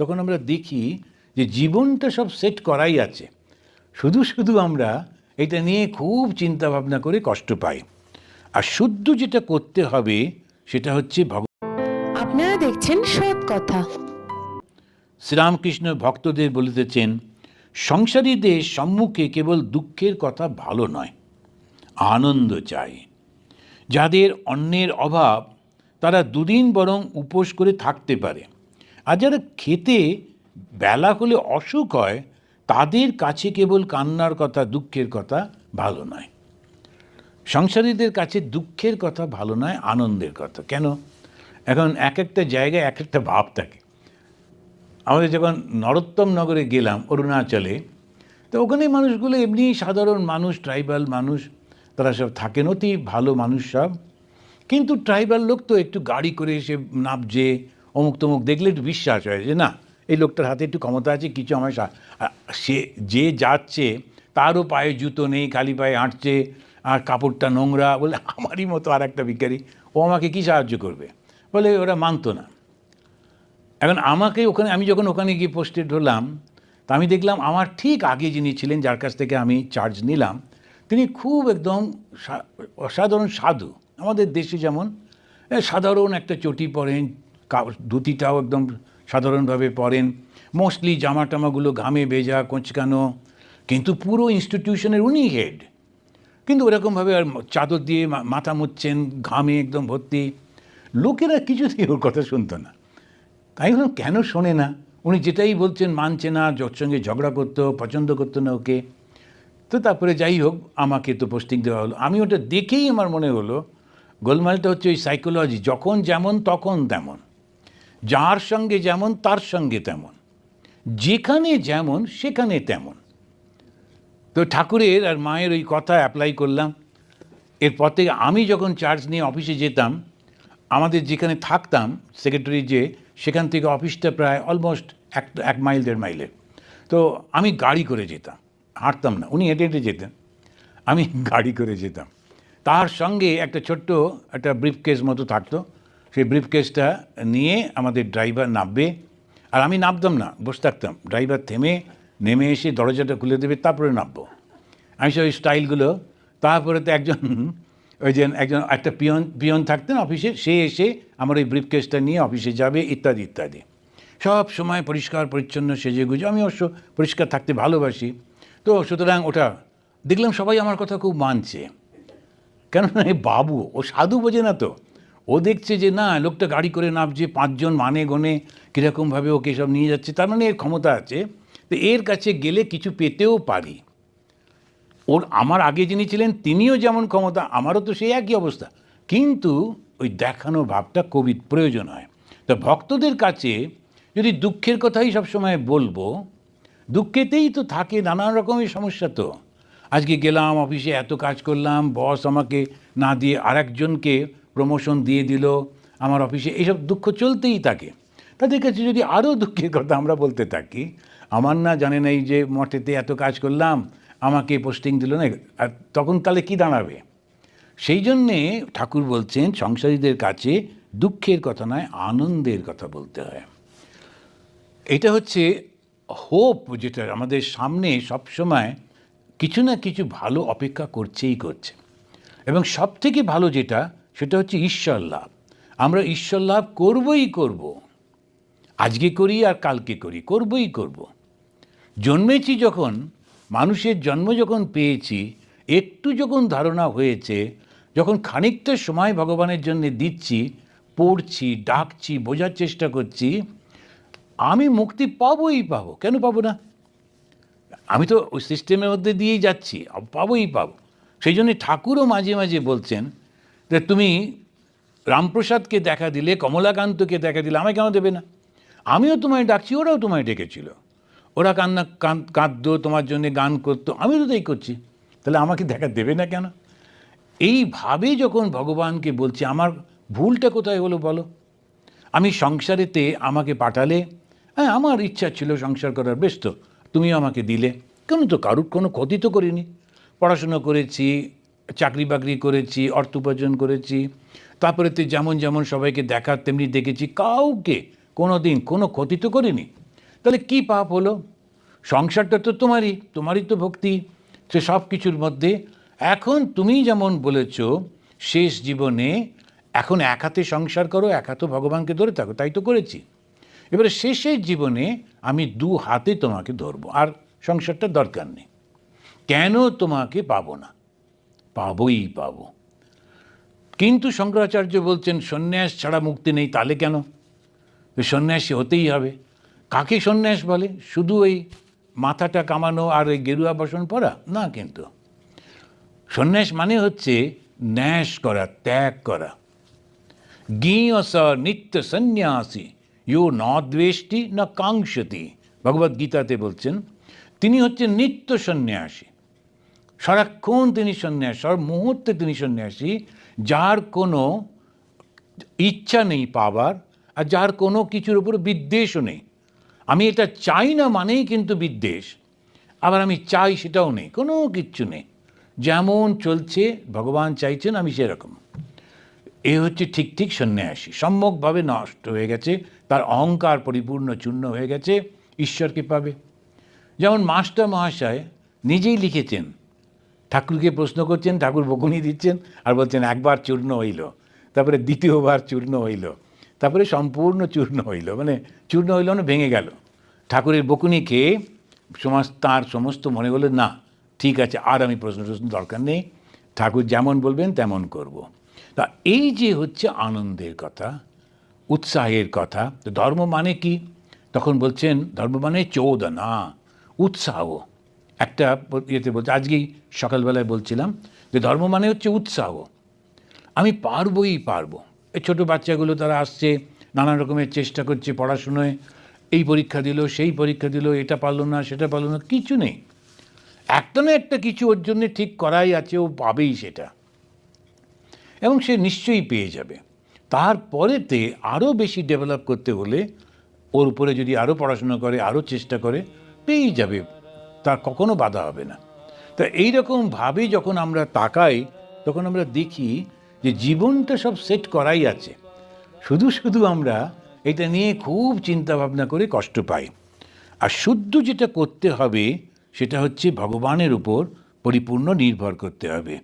তখন আমরা দেখি যে জীবনটা সব সেট করাই আছে। শুধু শুধু আমরা এটা নিয়ে খুব চিন্তা ভাবনা করে কষ্ট পাই। আর শুদ্ধ যেটা করতে হবে সেটা হচ্ছে ভগ আপনারা দেখছেন সৎ কথা। শ্রীরামকৃষ্ণ ভক্তদের বলিতেছেন সংসারীদের সম্মুখে কেবল দুঃখের কথা ভালো নয় আনন্দ চাই। যাদের অন্যের অভাব তারা দুদিন বরং উপোস করে থাকতে পারে। আর যারা খেতে বেলা হলে অসুখ হয়, তাদের কাছে কেবল কান্নার কথা, দুঃখের কথা ভালো নয়। সংসারীদের কাছে দুঃখের কথা ভালো নয়, আনন্দের কথা। কেন? এখন এক একটা জায়গায় এক একটা ভাব থাকে। আমাদের যখন নরোত্তম নগরে গেলাম, অরুণাচলে, তো ওখানে মানুষগুলো এমনি সাধারণ মানুষ, ট্রাইবাল মানুষ, তারা সব থাকেন, অতি ভালো মানুষ সব। কিন্তু ট্রাইবাল লোক তো একটু গাড়ি করে এসে নাবজে অমুক তমুক দেখলে একটু বিশ্বাস হয় যে না, এই লোকটার হাতে একটু ক্ষমতা আছে, কিছু আমার সা- যে যাচ্ছে তারও পায়ে জুতো নেই, খালি পায়ে হাঁটছে, আর কাপড়টা নোংরা বলে আমারই মতো আর একটা ভিখারি, ও আমাকে কি সাহায্য করবে? বলে ওরা মানতো না। এখন আমাকে ওখানে, আমি যখন ওখানে গিয়ে পোস্টেড হলাম, তা আমি দেখলাম আমার ঠিক আগে যিনি ছিলেন, যার কাছ থেকে আমি চার্জ নিলাম, তিনি খুব একদম অসাধারণ সাধু। আমাদের দেশে যেমন সাধারণ একটা চটি পরেন ধুতিটাও একদম সাধারণভাবে পরেন। মোস্টলি জামা টামাগুলো ঘামে ভেজা, কোঁচকানো, কিন্তু পুরো ইনস্টিটিউশনের উনি হেড কিন্তু ওরকমভাবে আর চাদর দিয়ে মাথা মুচ্ছেন, ঘামে একদম ভর্তি। লোকেরা কিছুতেই ওর কথা শুনতো না। তাই বললাম কেন শোনে না? উনি যেটাই বলছেন মানছে না যার সঙ্গে ঝগড়া করতো, পছন্দ করতো না ওকে। তো তারপরে যাই হোক, আমাকে তো পোস্টিং দেওয়া হলো। আমি ওটা দেখেই আমার মনে হলো, গোলমালটা হচ্ছে ওই সাইকোলজি যখন যেমন তখন তেমন। যার সঙ্গে যেমন, তার সঙ্গে তেমন। যেখানে যেমন, সেখানে তেমন। তো ঠাকুরের আর মায়ের ওই কথা অ্যাপ্লাই করলাম। এরপর থেকে আমি যখন চার্জ নিয়ে অফিসে যেতাম, আমাদের যেখানে থাকতাম সেক্রেটারি যে, সেখান থেকে অফিসটা প্রায় অলমোস্ট এক এক মাইল দেড় মাইলের তো আমি গাড়ি করে যেতাম। হাঁটতাম না। উনি হেঁটে হেঁটে যেতেন। আমি গাড়ি করে যেতাম। তার সঙ্গে একটা ছোট্ট একটা ব্রিফকেস মতো থাকতো। সেই ব্রিফকেসটা নিয়ে আমাদের ড্রাইভার নামবে। আর আমি নামতাম না, বসে থাকতাম। ড্রাইভার থেমে, নেমে এসে দরজাটা খুলে দেবে, তারপরে নামবো। আমি সব ওই স্টাইলগুলো তারপরে তো একজন, ওই যে একজন একটা পিয়ন পিয়ন থাকতেন অফিসে সে এসে আমার ওই ব্রিফকেসটা নিয়ে অফিসে যাবে, ইত্যাদি ইত্যাদি। সব সময় পরিষ্কার, পরিচ্ছন্ন, সেজে গুজে। আমি অবশ্য পরিষ্কার থাকতে ভালোবাসি। তো সুতরাং ওটা, দেখলাম সবাই আমার কথা খুব মানছে। কেননা এ বাবু, ও সাধু বোঝে না তো। ও দেখছে যে না, লোকটা গাড়ি করে নামছে, পাঁচজন মানে গনে কীরকমভাবে ওকে সব নিয়ে যাচ্ছে, তার মানে এর ক্ষমতা আছে। তো এর কাছে গেলে কিছু পেতেও পারি। ওর আমার আগে যিনি ছিলেন, তিনিও যেমন ক্ষমতা, আমারও তো সেই একই অবস্থা। কিন্তু ওই দেখানো ভাবটা কবির প্রয়োজন হয়। তো ভক্তদের কাছে যদি দুঃখের কথাই সবসময় বলব, দুঃখেতেই তো থাকে নানান রকমের সমস্যা তো। আজকে গেলাম, অফিসে এত কাজ করলাম, বস আমাকে না দিয়ে আরেকজনকে প্রমোশন দিয়ে দিল, আমার অফিসে এইসব দুঃখ চলতেই থাকে। তাদের কাছে যদি আরও দুঃখের কথা আমরা বলতে থাকি, আমার না জানে না এই যে মঠেতে এত কাজ করলাম, আমাকে পোস্টিং দিল না, আর তখন তাহলে কি দাঁড়াবে? সেই জন্যে ঠাকুর বলছেন, সংসারীদের কাছে দুঃখের কথা নয়, আনন্দের কথা বলতে হয়। এটা হচ্ছে হোপ যেটা আমাদের সামনে সবসময় কিছু না কিছু ভালো অপেক্ষা করছেই করছে। এবং সব থেকে ভালো যেটা সেটা হচ্ছে ঈশ্বর লাভ। আমরা ঈশ্বর লাভ করবই করব। আজকে করি আর কালকে করি, করবই করব। জন্মেছি যখন, মানুষের জন্ম যখন পেয়েছি, একটু যখন ধারণা হয়েছে, যখন খানিকটা সময় ভগবানের জন্য দিচ্ছি, পড়ছি, ডাকছি, বোঝার চেষ্টা করছি, আমি মুক্তি পাবোই পাবো। কেন পাবো না? আমি তো ওই সিস্টেমের মধ্যে দিয়েই যাচ্ছি, পাবোই পাবো। সেই জন্য ঠাকুরও মাঝে মাঝে বলছেন যে তুমি রামপ্রসাদকে দেখা দিলে, কমলাকান্তকে দেখা দিলে আমায় কেন দেবে না? আমিও তোমায় ডাকছি, ওরাও তোমায় ডেকেছিল। ওরা কান্না, কান- কাঁদতো, তোমার জন্য গান করতো আমি তো তাই করছি। তাহলে আমাকে দেখা দেবে না কেন? এইভাবে যখন ভগবানকে বলছি, আমার ভুলটা কোথায় হলো বলো? আমি সংসারেতে আমাকে পাঠালে হ্যাঁ আমার ইচ্ছা ছিল সংসার করার, বেশ তো, তুমিও আমাকে দিলে। কেন তো কারুর কোনো ক্ষতি তো করিনি। পড়াশুনো করেছি চাকরি বাকরি করেছি, অর্থ উপার্জন করেছি। তারপরে তো যেমন যেমন সবাইকে দেখার তেমনি দেখেছি, কাউকে কোনো দিন কোনো ক্ষতি তো করিনি। তাহলে কি পাপ হলো? সংসারটা তো তোমারই তোমারই তো ভক্তি। সে সব কিছুর মধ্যে এখন তুমি যেমন বলেছ, শেষ জীবনে এখন এক হাতে সংসার করো, এক হাতে ভগবানকে ধরে থাকো, তাই তো করেছি। এবারে শেষের জীবনে আমি দু হাতে তোমাকে ধরবো, আর সংসারটা দরকার নেই। কেন তোমাকে পাবো না? পাবোই পাব। কিন্তু শঙ্করাচার্য বলছেন, সন্ন্যাস ছাড়া মুক্তি নেই, তাহলে কেন? সন্ন্যাসী হতেই হবে। কাকে সন্ন্যাস বলে? শুধু ওই মাথাটা কামানো আর ওই গেরুয়া বসন পরা? না কিন্তু। সন্ন্যাস মানে হচ্ছে ন্যাস করা, ত্যাগ করা। জ্ঞেয়স নিত্য সন্ন্যাসী ইউ ন দ্বেষ্টি না কাঙ্ক্ষতি। ভগবদ্গীতাতে বলছেন, তিনি হচ্ছেন নিত্য সন্ন্যাসী। সারাক্ষণ তিনি সন্ন্যাস সব মুহূর্তে তিনি সন্ন্যাসী, যার কোনো ইচ্ছা নেই পাবার আর যার কোনো কিছুর উপর বিদ্বেষও নেই। আমি এটা চাই না মানেই কিন্তু বিদ্বেষ, আবার আমি চাই সেটাও নেই, কোনো কিচ্ছু নেই। যেমন চলছে, ভগবান চাইছেন আমি সেরকম। এ হচ্ছে ঠিক ঠিক সন্ন্যাসী, সম্যকভাবে নষ্ট হয়ে গেছে, তার অহংকার পরিপূর্ণ চূর্ণ হয়ে গেছে, ঈশ্বরকে পাবে। যেমন মাস্টার মহাশয় নিজেই লিখেছেন ঠাকুরকে প্রশ্ন করছেন, ঠাকুর বকুনি দিচ্ছেন আর বলছেন, একবার চূর্ণ হইল। তারপরে দ্বিতীয়বার চূর্ণ হইল। তারপরে সম্পূর্ণ চূর্ণ হইল। মানে চূর্ণ হইল মানে ভেঙে গেল। ঠাকুরের বকুনি খেয়ে সমাজ তাঁর সমস্ত মনে হলো না, ঠিক আছে, আর আমি প্রশ্ন প্রশ্ন দরকার নেই। ঠাকুর যেমন বলবেন, তেমন করব। তা এই যে হচ্ছে আনন্দের কথা, উৎসাহের কথা তো ধর্ম মানে কি? তখন বলছেন, ধর্ম মানে চৌদনা, উৎসাহ। একটা ইয়েতে বলছে, আজকেই সকালবেলায় বলছিলাম যে ধর্ম মানে হচ্ছে উৎসাহ। আমি পারবই পারব। এই ছোটো বাচ্চাগুলো তারা আসছে নানা রকমের চেষ্টা করছে পড়াশুনোয়, এই পরীক্ষা দিল, সেই পরীক্ষা দিল, এটা পারল না, সেটা পারল না, কিছু নেই। একটা না একটা কিছু ওর জন্য ঠিক করাই আছে, ও পাবেই সেটা। এবং সে নিশ্চয়ই পেয়ে যাবে। তারপরেতে আরও বেশি ডেভেলপ করতে হলে ওর উপরে যদি আরও পড়াশোনা করে আরও চেষ্টা করে, পেয়েই যাবে তার কখনো বাধা হবে না। তা এইরকমভাবে যখন আমরা তাকাই, তখন আমরা দেখি যে জীবনটা সব সেট করাই আছে। শুধু শুধু আমরা এটা নিয়ে খুব চিন্তা ভাবনা করে কষ্ট পাই। আর শুদ্ধ যেটা করতে হবে, সেটা হচ্ছে ভগবানের উপর পরিপূর্ণ নির্ভর করতে হবে।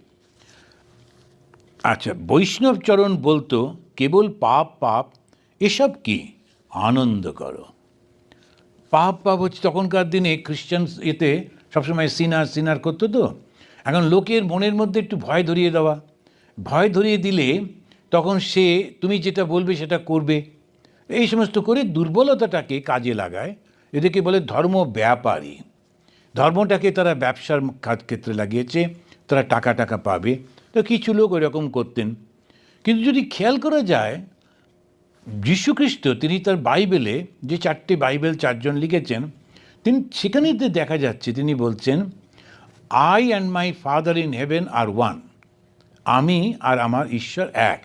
আচ্ছা বৈষ্ণবচরণ বলতো, কেবল পাপ পাপ, এসব কি? আনন্দ করো। পাপ পাপ হচ্ছে তখনকার দিনে খ্রিশ্চান এতে সবসময় সিনার সিনার করতো তো। এখন লোকের মনের মধ্যে একটু ভয় ধরিয়ে দেওয়া। ভয় ধরিয়ে দিলে তখন সে, তুমি যেটা বলবে সেটা করবে। এই সমস্ত করে দুর্বলতাটাকে কাজে লাগায়। এদেরকে বলে ধর্ম ব্যাপারী। ধর্মটাকে তারা ব্যবসার কাজ ক্ষেত্রে লাগিয়েছে, তারা টাকা টাকা পাবে। তো কিছু লোক ওইরকম করতেন। কিন্তু যদি খেয়াল করা যায় যীশুখ্রিস্ট তিনি তার বাইবেলে যে চারটে বাইবেল চারজন লিখেছেন, তিনি সেখানেই তো দেখা যাচ্ছে, তিনি বলছেন I and my father in heaven are one আমি আর আমার ঈশ্বর এক।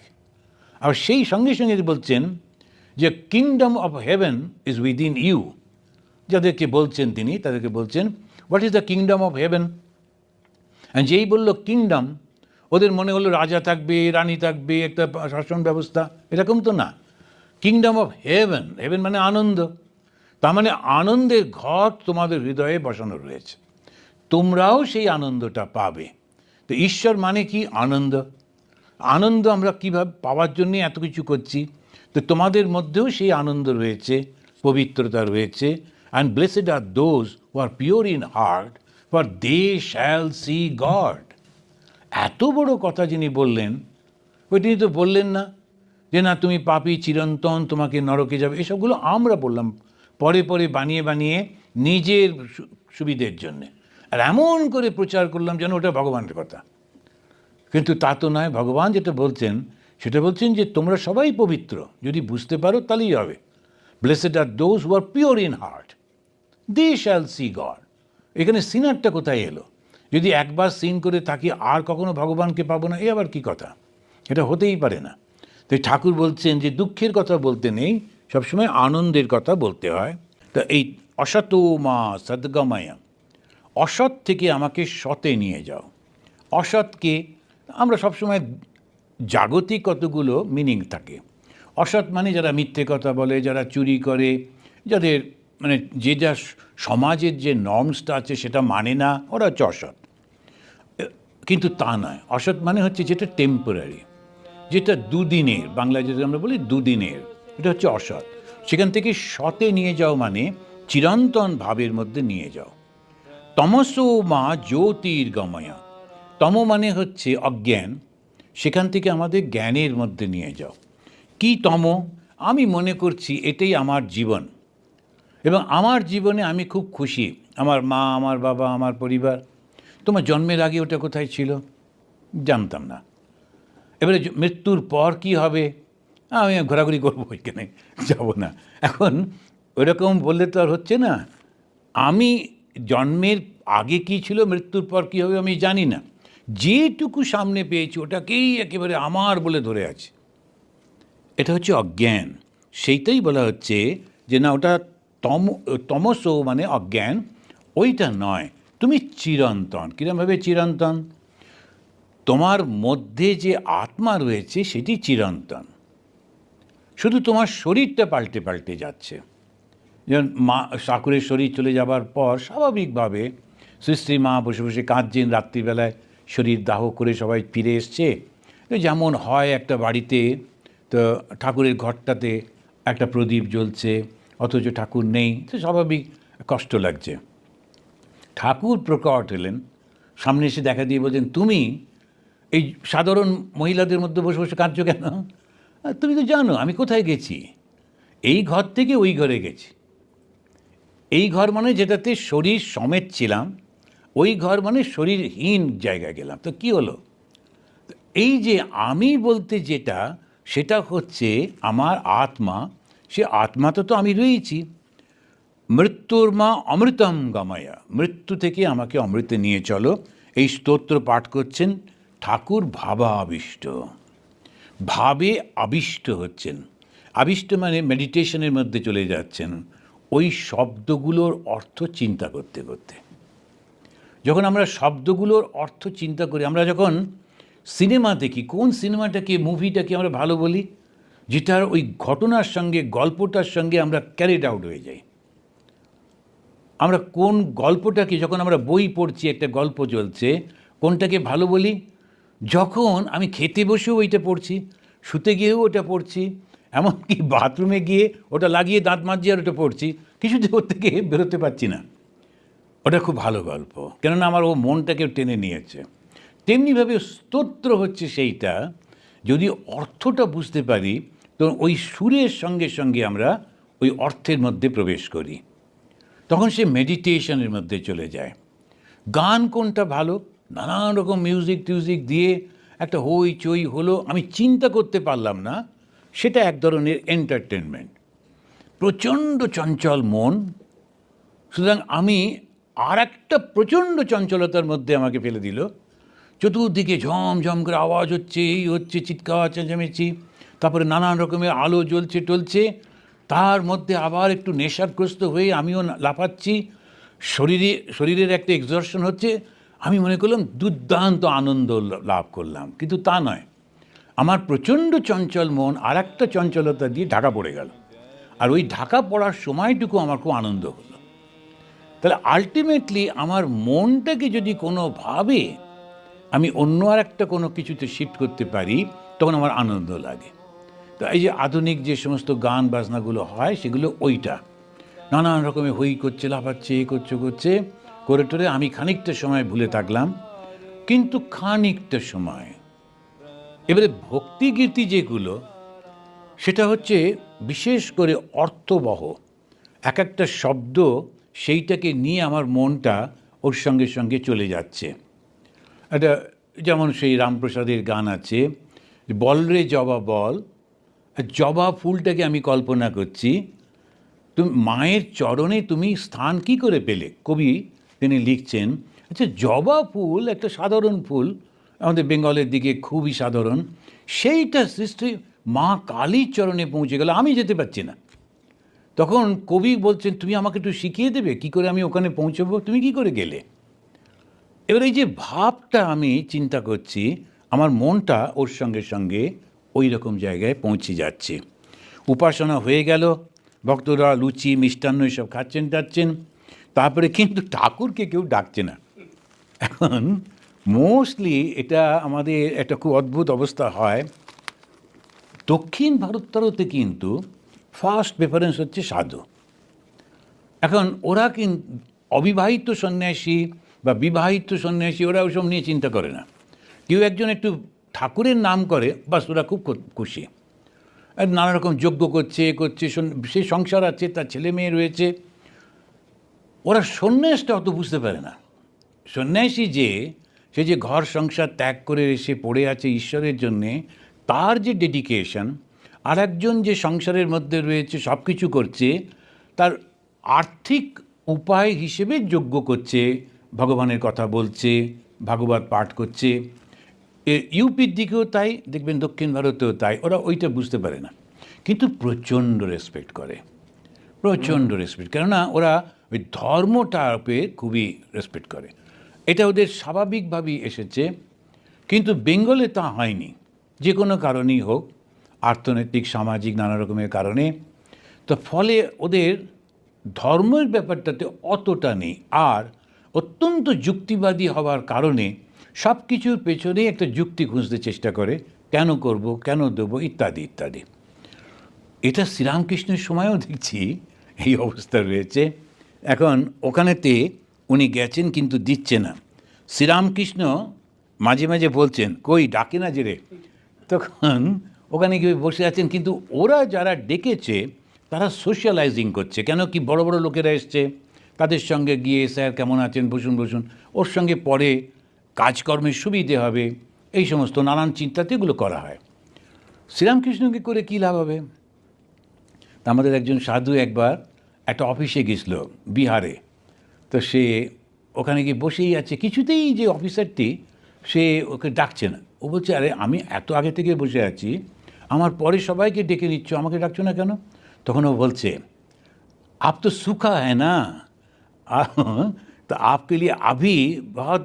আর সেই সঙ্গে সঙ্গে বলছেন যে kingdom of heaven is within you যাদেরকে বলছেন তিনি, তাদেরকে বলছেন what is the kingdom of heaven যেই বলল কিংডম ওদের মনে হলো রাজা থাকবে, রানী থাকবে, একটা শাসন ব্যবস্থা, এরকম তো না। কিংডম অফ হেভেন হেভেন মানে আনন্দ। তার মানে আনন্দের ঘর তোমাদের হৃদয়ে বসানো রয়েছে। তোমরাও সেই আনন্দটা পাবে। তো ঈশ্বর মানে কি? আনন্দ। আনন্দ আমরা কীভাবে পাওয়ার জন্যে এত কিছু করছি? তো তোমাদের মধ্যেও সেই আনন্দ রয়েছে, পবিত্রতা রয়েছে। And blessed are those who are pure in heart for they shall see God এত বড় কথা যিনি বললেন, ওই তিনি তো বললেন না যে না, তুমি পাপি, চিরন্তন, তোমাকে নরকে যাবে, এসবগুলো আমরা বললাম পরে পরে বানিয়ে বানিয়ে নিজের সুবিধের জন্যে। আর এমন করে প্রচার করলাম যেন ওটা ভগবানের কথা। কিন্তু তা তো নয়, ভগবান যেটা বলছেন, সেটা বলছেন যে তোমরা সবাই পবিত্র, যদি বুঝতে পারো তাহলেই হবে। Blessed are those who are pure in heart they shall see God এখানে সিনারটা কোথায় এলো? যদি একবার সিন করে থাকি, আর কখনো ভগবানকে পাবো না, এ আবার কি কথা? এটা হতেই পারে না। তাই ঠাকুর বলছেন যে দুঃখের কথা বলতে নেই, সবসময় আনন্দের কথা বলতে হয়। তা এই অসত মা সদ্গমায়া অসৎ থেকে আমাকে সতে নিয়ে যাও। অসৎকে আমরা সবসময় জাগতিক কতগুলো মিনিং থাকে। অসৎ মানে যারা মিথ্যে কথা বলে, যারা চুরি করে, যাদের মানে যে যা সমাজের যে নর্মসটা আছে সেটা মানে না, ওরা হচ্ছে অসৎ। কিন্তু তা নয়। অসৎ মানে হচ্ছে যেটা টেম্পোরারি যেটা দুদিনের, বাংলায় যেটা আমরা বলি দুদিনের, এটা হচ্ছে অসৎ। সেখান থেকে সতে নিয়ে যাও মানে চিরন্তন ভাবের মধ্যে নিয়ে যাও। তমসো মা জ্যোতির্গময়া। তম মানে হচ্ছে অজ্ঞান। সেখান থেকে আমাদের জ্ঞানের মধ্যে নিয়ে যাও। কি তম? আমি মনে করছি এটাই আমার জীবন। এবং আমার জীবনে আমি খুব খুশি। আমার মা, আমার বাবা, আমার পরিবার। তোমার জন্মের আগে ওটা কোথায় ছিল? জানতাম না। এবারে মৃত্যুর পর কি হবে? আমি ঘোরাঘুরি করব ওইখানে যাব না। এখন ওইরকম বললে তো আর হচ্ছে না। আমি জন্মের আগে কি ছিল, মৃত্যুর পর কি হবে আমি জানি না। যেটুকু সামনে পেয়েছি, ওটাকেই একেবারে আমার বলে ধরে আছে। এটা হচ্ছে অজ্ঞান। সেইটাই বলা হচ্ছে যে না, ওটা তম, তমস মানে অজ্ঞান, ওইটা নয়। তুমি চিরন্তন। কীরমভাবে চিরন্তন? তোমার মধ্যে যে আত্মা রয়েছে, সেটি চিরন্তন। শুধু তোমার শরীরটা পাল্টে পাল্টে যাচ্ছে। যেমন মা, ঠাকুরের শরীর চলে যাবার পর স্বাভাবিকভাবে শ্রী মা বসে বসে কাঁদছেন রাত্রিবেলায়, শরীর দাহ করে সবাই ফিরে এসছে। যেমন হয় একটা বাড়িতে, তো ঠাকুরের ঘরটাতে একটা প্রদীপ জ্বলছে, অথচ ঠাকুর নেই, তো স্বাভাবিক কষ্ট লাগছে। ঠাকুর প্রকট হলেন, সামনে এসে দেখা দিয়ে বলছেন, তুমি এই সাধারণ মহিলাদের মধ্যে বসে বসে কাঁদছো কেন? "আহ, তুমি তো জানো আমি কোথায় গেছি? এই ঘর থেকে ওই ঘরে গেছি। এই ঘর মানে যেটাতে শরীর সমেত ছিলাম ওই ঘর মানে শরীরহীন জায়গায় গেলাম। তো কি হলো? এই যে আমি বলতে যেটা সেটা হচ্ছে আমার আত্মা সে আত্মা তো তো আমি রয়েছি। মৃত্যুর মা অমৃতম গমায়া মৃত্যু থেকে আমাকে অমৃতে নিয়ে চলো। এই স্তোত্র পাঠ করছেন ঠাকুর ভাবা আবিষ্ট। ভাবে আবিষ্ট হচ্ছেন। আবিষ্ট মানে মেডিটেশনের মধ্যে চলে যাচ্ছেন। ওই শব্দগুলোর অর্থ চিন্তা করতে করতে। যখন আমরা শব্দগুলোর অর্থ চিন্তা করি, আমরা যখন সিনেমা দেখি, কোন সিনেমাটাকে, মুভিটাকে আমরা ভালো বলি? যেটার ওই ঘটনার সঙ্গে, গল্পটার সঙ্গে আমরা ক্যারিড আউট হয়ে যাই। আমরা কোন গল্পটাকে, যখন আমরা বই পড়ছি, একটা গল্প চলছে, কোনটাকে ভালো বলি? যখন আমি খেতে বসেও ওইটা পড়ছি, শুতে গিয়েও ওটা পড়ছি, এমনকি বাথরুমে গিয়ে ওটা লাগিয়ে দাঁত মাজি আর ওটা পড়ছি, কিছুতে ওর থেকে বেরোতে পারছি না। ওটা খুব ভালো গল্প। কেননা আমার ও মনটাকে টেনে নিয়েছে। তেমনিভাবে স্তোত্র হচ্ছে সেইটা, যদি অর্থটা বুঝতে পারি, তো ওই সুরের সঙ্গে সঙ্গে আমরা ওই অর্থের মধ্যে প্রবেশ করি। তখন সে মেডিটেশনের মধ্যে চলে যায়। গান কোনটা ভালো? নানান রকম মিউজিক টিউজিক দিয়ে একটা হই চই হলো, আমি চিন্তা করতে পারলাম না, সেটা এক ধরনের এন্টারটেনমেন্ট প্রচণ্ড চঞ্চল মন, সুতরাং আমি আর একটা প্রচণ্ড চঞ্চলতার মধ্যে আমাকে ফেলে দিল। চতুর্দিকে ঝমঝম করে আওয়াজ হচ্ছে, এই হচ্ছে, চিৎকার, চেঁচামেচি, তারপরে নানান রকমের আলো জ্বলছে, টলছে। তার মধ্যে আবার একটু নেশাগ্রস্ত হয়ে আমিও লাফাচ্ছি। শরীরে, শরীরের একটা এক্সর্শন হচ্ছে। আমি মনে করলাম দুর্দান্ত আনন্দ লাভ করলাম, কিন্তু তা নয়। আমার প্রচণ্ড চঞ্চল মন আর একটা চঞ্চলতা দিয়ে ঢাকা পড়ে গেল। আর ওই ঢাকা পড়ার সময়টুকু আমার খুব আনন্দ হলো। তাহলে আলটিমেটলি আমার মনটাকে যদি কোনোভাবে আমি অন্য আর একটা কোনো কিছুতে শিফট করতে পারি, তখন আমার আনন্দ লাগে। তো এই যে আধুনিক যে সমস্ত গান বাজনাগুলো হয়, সেগুলো ওইটা। নানান রকমের হই করছে, লাফাচ্ছে, এ করছে করছে। করে টোরে আমি খানিকটা সময় ভুলে থাকলাম, কিন্তু খানিকটা সময়। এবারে ভক্তিগীতি যেগুলো, সেটা হচ্ছে বিশেষ করে অর্থবহ। এক একটা শব্দ সেইটাকে নিয়ে আমার মনটা ওর সঙ্গে সঙ্গে চলে যাচ্ছে। এটা যেমন সেই রামপ্রসাদের গান আছে, বল রে জবা বল, জবা ফুলটাকে আমি কল্পনা করছি, তুমি মায়ের চরণে তুমি স্থান কি করে পেলে? কবি তিনি লিখছেন আচ্ছা জবা ফুল, একটা সাধারণ ফুল, আমাদের বেঙ্গলের দিকে খুবই সাধারণ, সেইটা সৃষ্টি মা কালীর চরণে পৌঁছে গেল, আমি যেতে পারছি না। তখন কবি বলছেন, তুমি আমাকে একটু শিখিয়ে দেবে, কি করে আমি ওখানে পৌঁছবো, তুমি কি করে গেলে? এবার এই যে ভাবটা আমি চিন্তা করছি, আমার মনটা ওর সঙ্গে সঙ্গে ওই রকম জায়গায় পৌঁছে যাচ্ছে। উপাসনা হয়ে গেল, ভক্তরা লুচি, মিষ্টান্ন এসব খাচ্ছেন টাচ্ছেন তারপরে কিন্তু ঠাকুরকে কেউ ডাকছে না। এখন মোস্টলি এটা আমাদের একটা খুব অদ্ভুত অবস্থা হয়। দক্ষিণ ভারততরতে কিন্তু ফার্স্ট প্রেফারেন্স হচ্ছে সাধু। এখন ওরা কিন্তু অবিবাহিত সন্ন্যাসী বা বিবাহিত সন্ন্যাসী ওরা ওসব নিয়ে চিন্তা করে না। কেউ একজন একটু ঠাকুরের নাম করে, বাস ওরা খুব খুশি। নানা রকম যজ্ঞ করছে করছে সে সংসার আছে, তার ছেলে মেয়ে রয়েছে। ওরা সন্ন্যাসটা অত বুঝতে পারে না। সন্ন্যাসী যে, সে যে ঘর সংসার ত্যাগ করে এসে পড়ে আছে ঈশ্বরের জন্যে, তার যে ডেডিকেশন আর একজন যে সংসারের মধ্যে রয়েছে সব কিছু করছে, তার আর্থিক উপায় হিসেবে যোগ্য করছে, ভগবানের কথা বলছে, ভাগবত পাঠ করছে। এ ইউপির দিকেও তাই, দেখবেন দক্ষিণ ভারতেও তাই, ওরা ওইটা বুঝতে পারে না। কিন্তু প্রচণ্ড রেসপেক্ট করে। প্রচণ্ড রেসপেক্ট কেননা ওরা ওই ধর্মটাকে খুবই রেসপেক্ট করে। এটা ওদের স্বাভাবিকভাবেই এসেছে, কিন্তু বেঙ্গলে তা হয়নি। যে কোনো কারণেই হোক অর্থনৈতিক সামাজিক, নানা রকমের কারণে। তো ফলে ওদের ধর্মের ব্যাপারটাতে অতটা নেই। আর অত্যন্ত যুক্তিবাদী হওয়ার কারণে সব কিছুর পেছনেই একটা যুক্তি খুঁজতে চেষ্টা করে, কেন করব, কেন দেবো, ইত্যাদি ইত্যাদি। এটা শ্রীরামকৃষ্ণের সময়ও দেখছি, এই অবস্থা রয়েছে। এখন ওখানেতে উনি গেছেন কিন্তু দিচ্ছে না। শ্রীরামকৃষ্ণ মাঝে মাঝে বলছেন, কই ডাকে না যে রে? তখন ওখানে গিয়ে বসে আছেন, কিন্তু ওরা যারা ডেকেছে, তারা সোশ্যালাইজিং করছে। কেন কি বড় বড় লোকেরা এসছে, তাদের সঙ্গে গিয়ে স্যার কেমন আছেন, বসুন বসুন। ওর সঙ্গে পরে কাজকর্মের সুবিধে হবে, এই সমস্ত নানান চিন্তাতে এগুলো করা হয়। শ্রীরামকৃষ্ণকে করে কী লাভ হবে? আমাদের একজন সাধু একবার একটা অফিসে গেছিল, বিহারে। তো সে ওখানে গিয়ে বসেই আছে। কিছুতেই যে অফিসারটি, সে ওকে ডাকছে না। ও বলছে, আরে, আমি এত আগে থেকে বসে আছি, আমার পরে সবাইকে ডেকে নিচ্ছ, আমাকে ডাকছো না কেন? তখন ও বলছে, আপ তো সুখা হ্যাঁ না? তো আপকে লিয়ে আভি বহুত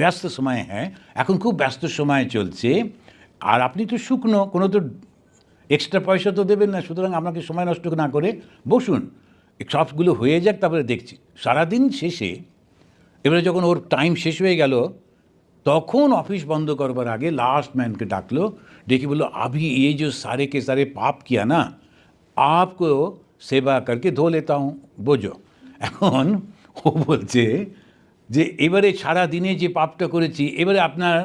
ব্যস্ত সময় হ্যাঁ এখন খুব ব্যস্ত সময় চলছে। আর আপনি তো শুকনো, কোনো তো এক্সট্রা পয়সা তো দেবেন না। সুতরাং আপনাকে সময় নষ্ট না করে বসুন। সবগুলো হয়ে যাক, তারপরে দেখছি। সারাদিন শেষে, এবারে যখন ওর টাইম শেষ হয়ে গেল, তখন অফিস বন্ধ করবার আগে লাস্ট ম্যানকে ডাকলো। ডেকে বলল আবি এই যে সারে কে সারে পাপ কিয়া না, আপকো সেবা করকে ধো লেতা হুঁ, বোঝো। এখন ও বলছে যে, এবারে সারা দিনে যে পাপটা করেছি, এবারে আপনার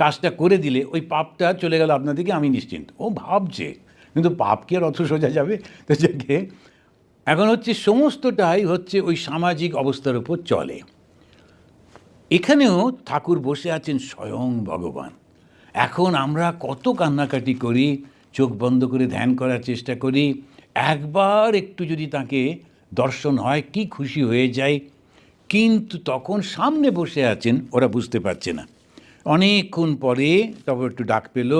কাজটা করে দিলে ওই পাপটা চলে গেল আপনাদেরকে আমি নিশ্চিন্ত। ও ভাবছে, কিন্তু পাপ কি আর অত সোজা যাবে? তো যাকে এখন হচ্ছে সমস্তটাই হচ্ছে ওই সামাজিক অবস্থার উপর চলে। এখানেও ঠাকুর বসে আছেন স্বয়ং ভগবান। এখন আমরা কত কান্নাকাটি করি, চোখ বন্ধ করে ধ্যান করার চেষ্টা করি, একবার একটু যদি তাকে দর্শন হয়, কি খুশি হয়ে যায়। কিন্তু তখন সামনে বসে আছেন, ওরা বুঝতে পারছে না। অনেকক্ষণ পরে তারপর একটু ডাক পেল,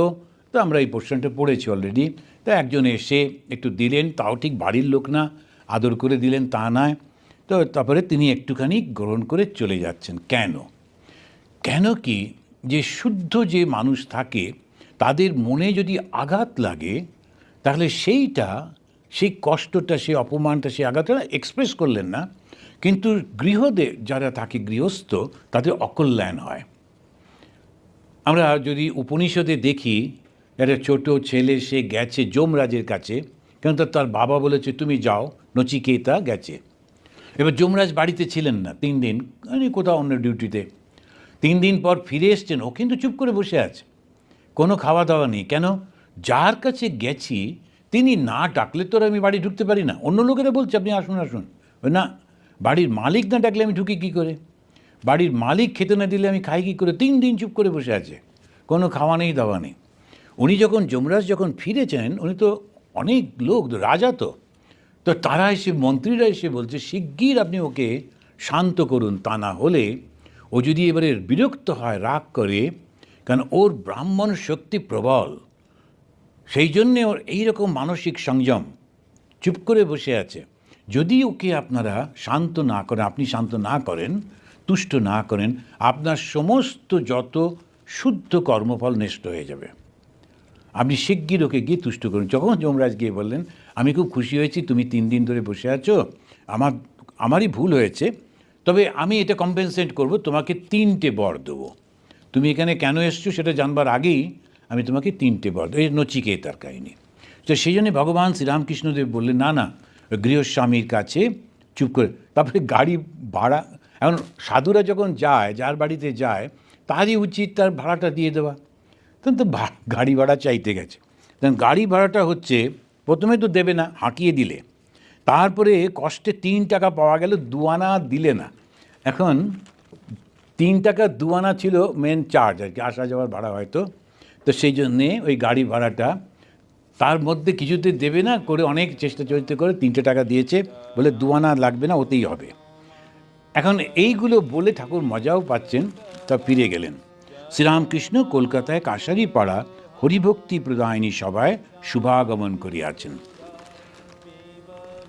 তো আমরা এই পোর্শনটা পড়েছি অলরেডি তা একজন এসে একটু দিলেন, তাও ঠিক বাড়ির লোক না আদর করে দিলেন, তা নয়। তো তারপরে তিনি একটুখানি গ্রহণ করে চলে যাচ্ছেন। কেন? কেন কি? যে শুদ্ধ যে মানুষ থাকে, তাদের মনে যদি আঘাত লাগে, তাহলে সেইটা, সেই কষ্টটা সেই অপমানটা সেই আঘাতটা এক্সপ্রেস করলেন না। কিন্তু গৃহদে যারা থাকে গৃহস্থ, তাদের অকল্যাণ হয়। আমরা যদি উপনিষদে দেখি, একটা ছোট ছেলে, সে গেছে যমরাজের কাছে কেন তার তার বাবা বলেছে, তুমি যাও নচিকেতা গেছে। এবার যমরাজ বাড়িতে ছিলেন না, তিন দিন মানে কোথাও অন্য ডিউটিতে। তিন দিন পর ফিরে এসছেন, ও কিন্তু চুপ করে বসে আছে। কোনো খাওয়া দাওয়া নেই, কেন? যার কাছে গেছি, তিনি না ডাকলে তো আমি বাড়ি ঢুকতে পারি না। অন্য লোকেরা বলছে, আপনি আসুন আসুন। না, বাড়ির মালিক না ডাকলে আমি ঢুকি কী করে? বাড়ির মালিক খেতে না দিলে আমি খাই কী করে? তিন দিন চুপ করে বসে আছে, কোনো খাওয়া নেই, দাওয়া নেই। উনি যখন যমরাজ যখন ফিরেছেন, উনি তো অনেক লোক, রাজা তো। তো তারা এসে, মন্ত্রীরা এসে বলছে, শিগগির আপনি ওকে শান্ত করুন, তা না হলে ও যদি এবারে বিরক্ত হয়, রাগ করে, কারণ ওর ব্রাহ্মণ শক্তি প্রবল। সেই জন্যে ওর এইরকম মানসিক সংযম। চুপ করে বসে আছে। যদি ওকে আপনারা শান্ত না করেন, আপনি শান্ত না করেন, তুষ্ট না করেন, আপনার সমস্ত যত শুদ্ধ কর্মফল নষ্ট হয়ে যাবে। আপনি শিগগির ওকে গিয়ে তুষ্ট করুন। যখন যমরাজ গিয়ে বললেন, আমি খুব খুশি হয়েছি, তুমি তিন দিন ধরে বসে আছো, আমার, আমারই ভুল হয়েছে, তবে আমি এটা কম্পেনসেট করব, তোমাকে তিনটে বর দেবো। তুমি এখানে কেন এসছো সেটা জানবার আগেই আমি তোমাকে তিনটে বর দেবো। এই নচিকেতার কাহিনী। তো সেই জন্য ভগবান শ্রীরামকৃষ্ণদেব বললেন, না না, গৃহস্বামীর কাছে চুপ করে, তারপরে গাড়ি ভাড়া, এখন সাধুরা যখন যায়, যার বাড়িতে যায়, তারই উচিত তার ভাড়াটা দিয়ে দেওয়া। তখন তো গাড়ি ভাড়া চাইতে গেছে। তখন গাড়ি ভাড়াটা হচ্ছে, প্রথমে তো দেবে না, হাঁকিয়ে দিলে। তারপরে কষ্টে তিন টাকা পাওয়া গেল দুয়ানা দিলে না। এখন তিন টাকা দুয়ানা ছিল মেন চার্জ আর কি, আসা যাওয়ার ভাড়া হয়তো। তো সেই জন্যে ওই গাড়ি ভাড়াটা তার মধ্যে কিছুতে দেবে না, করে অনেক চেষ্টা চলতে করে তিনটে টাকা দিয়েছে, বলে দুয়ানা লাগবে না, ওতেই হবে। এখন এইগুলো বলে ঠাকুর মজাও পাচ্ছেন, তা ফিরে গেলেন। শ্রীরামকৃষ্ণ কলকাতায় কাশারি পাড়া হরিভক্তি প্রদায়নী সভায় শুভাগমন করিয়াছেন।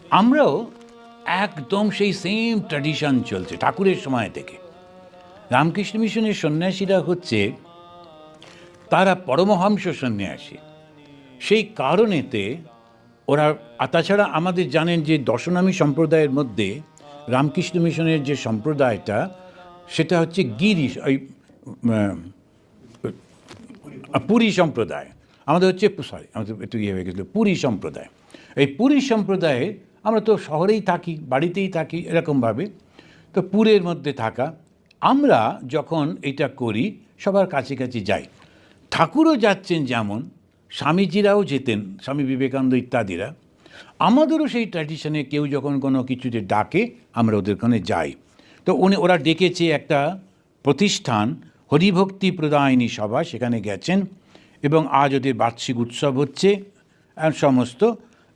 আমরাও একদম সেই সেম ট্র্যাডিশন চলছে ঠাকুরের সময় থেকে। রামকৃষ্ণ মিশনের সন্ন্যাসীরা হচ্ছে তারা পরমহংস সন্ন্যাসী। সেই কারণেতে ওরা, আর তাছাড়া আমাদের জানেন যে দশনামী সম্প্রদায়ের মধ্যে রামকৃষ্ণ মিশনের যে সম্প্রদায়টা, সেটা হচ্ছে গিরি ওই পুরী সম্প্রদায়। আমাদের হচ্ছে সরি আমাদের একটু ইয়ে হয়ে গেছিল, পুরী সম্প্রদায়। এই পুরী সম্প্রদায়ে আমরা তো শহরেই থাকি, বাড়িতেই থাকি এরকমভাবে। তো পুরের মধ্যে থাকা, আমরা যখন এটা করি, সবার কাছে কাছে যাই। ঠাকুরও যাচ্ছেন যেমন, স্বামীজিরাও যেতেন, স্বামী বিবেকানন্দ ইত্যাদিরা। আমাদেরও সেই ট্র্যাডিশনে কেউ যখন কোনো কিছুতে ডাকে, আমরা ওদের ওখানে যাই। তো উনি, ওরা ডেকেছে একটা প্রতিষ্ঠান হরিভক্তি প্রদায়নী সভা সেখানে গেছেন এবং আজ ওদের বার্ষিক উৎসব হচ্ছে সমস্ত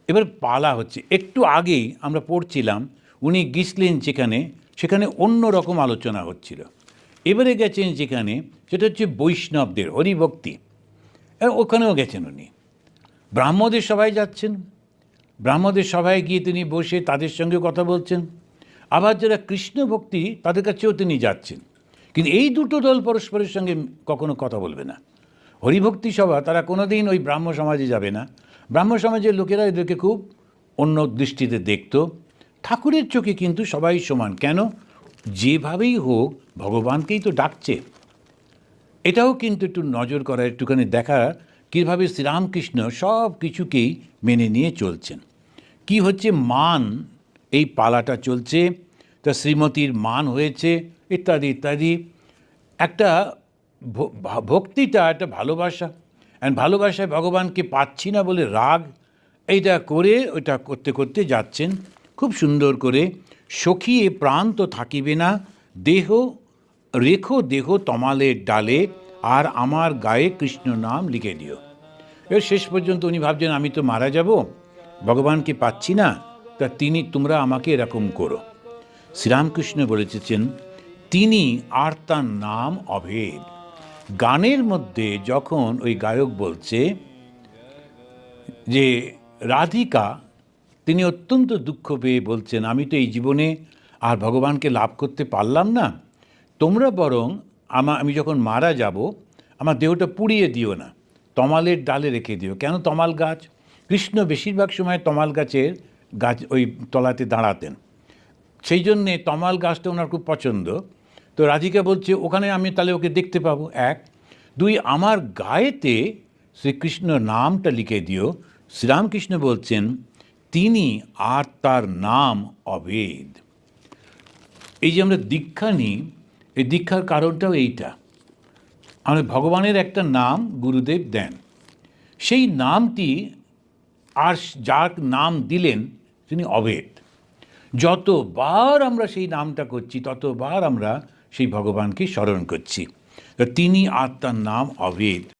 এবার পালা হচ্ছে। একটু আগেই আমরা পড়ছিলাম, উনি গিসলেন যেখানে, সেখানে অন্য রকম আলোচনা হচ্ছিল। এবারে গেছেন যেখানে, সেটা হচ্ছে বৈষ্ণবদের হরিভক্তি। ওখানেও গেছেন উনি। ব্রাহ্মদের সবাই যাচ্ছেন। ব্রাহ্মদের সভায় গিয়ে তিনি বসে তাদের সঙ্গে কথা বলছেন। আবার যারা কৃষ্ণ ভক্তি তাদের কাছেও তিনি যাচ্ছেন। কিন্তু এই দুটো দল পরস্পরের সঙ্গে কখনো কথা বলবে না। হরিভক্তি সভা, তারা কোনোদিন ওই ব্রাহ্ম সমাজে যাবে না। ব্রাহ্ম সমাজের লোকেরা এদেরকে খুব অন্য দৃষ্টিতে দেখত। ঠাকুরের চোখে কিন্তু সবাই সমান। কেন? যেভাবেই হোক, ভগবানকেই তো ডাকছে। এটাও কিন্তু একটু নজর করা একটুখানি দেখা কীভাবে শ্রীরামকৃষ্ণ সব কিছুকেই মেনে নিয়ে চলছেন। কি হচ্ছে? মান, এই পালাটা চলছে। তা শ্রীমতীর মান হয়েছে। ইত্যাদি ইত্যাদি। একটা ভক্তিটা, একটা ভালোবাসা। অ্যান্ড ভালোবাসায় ভগবানকে পাচ্ছি না বলে রাগ, এইটা করে, ওইটা করতে করতে যাচ্ছেন। খুব সুন্দর করে, সখী এ প্রাণ তো থাকিবে না, দেহ, রেখো দেহ তমালের ডালে, আর আমার গায়ে কৃষ্ণ নাম লিখে দিও। এর শেষ পর্যন্ত উনি ভাবছেন, আমি তো মারা যাব, ভগবানকে পাচ্ছি না, তা তিনি, তোমরা আমাকে এরকম করো। শ্রীরামকৃষ্ণ বলেছেন তিনি আর তার নাম অভেদ। গানের মধ্যে যখন ওই গায়ক বলছে যে, রাধিকা, তিনি অত্যন্ত দুঃখ পেয়ে বলছেন, আমি তো এই জীবনে আর ভগবানকে লাভ করতে পারলাম না। তোমরা বরং আমা, আমি যখন মারা যাব, আমার দেহটা পুড়িয়ে দিও না। তমালের ডালে রেখে দিও। কেন তমাল গাছ? কৃষ্ণ বেশিরভাগ সময় তমাল গাছের গাছ ওই তলাতে দাঁড়াতেন। সেই জন্যে তমাল গাছটা ওনার খুব পছন্দ। তো রাধিকা বলছে, ওখানে আমি তাহলে ওকে দেখতে পাবো। এক। দুই, আমার গায়েতে শ্রীকৃষ্ণ নামটা লিখে দিও। শ্রীরামকৃষ্ণ বলছেন, তিনি আর তার নাম অভেদ এই যে আমরা দীক্ষা নিই, এই দীক্ষার কারণটাও এইটা। আমরা ভগবানের একটা নাম গুরুদেব দেন। সেই নামটি আর যার নাম দিলেন তিনি অভেদ যতবার আমরা সেই নামটা করছি, ততবার আমরা সেই ভগবানকে স্মরণ করছি। তিনি আত্মার নাম অভেদ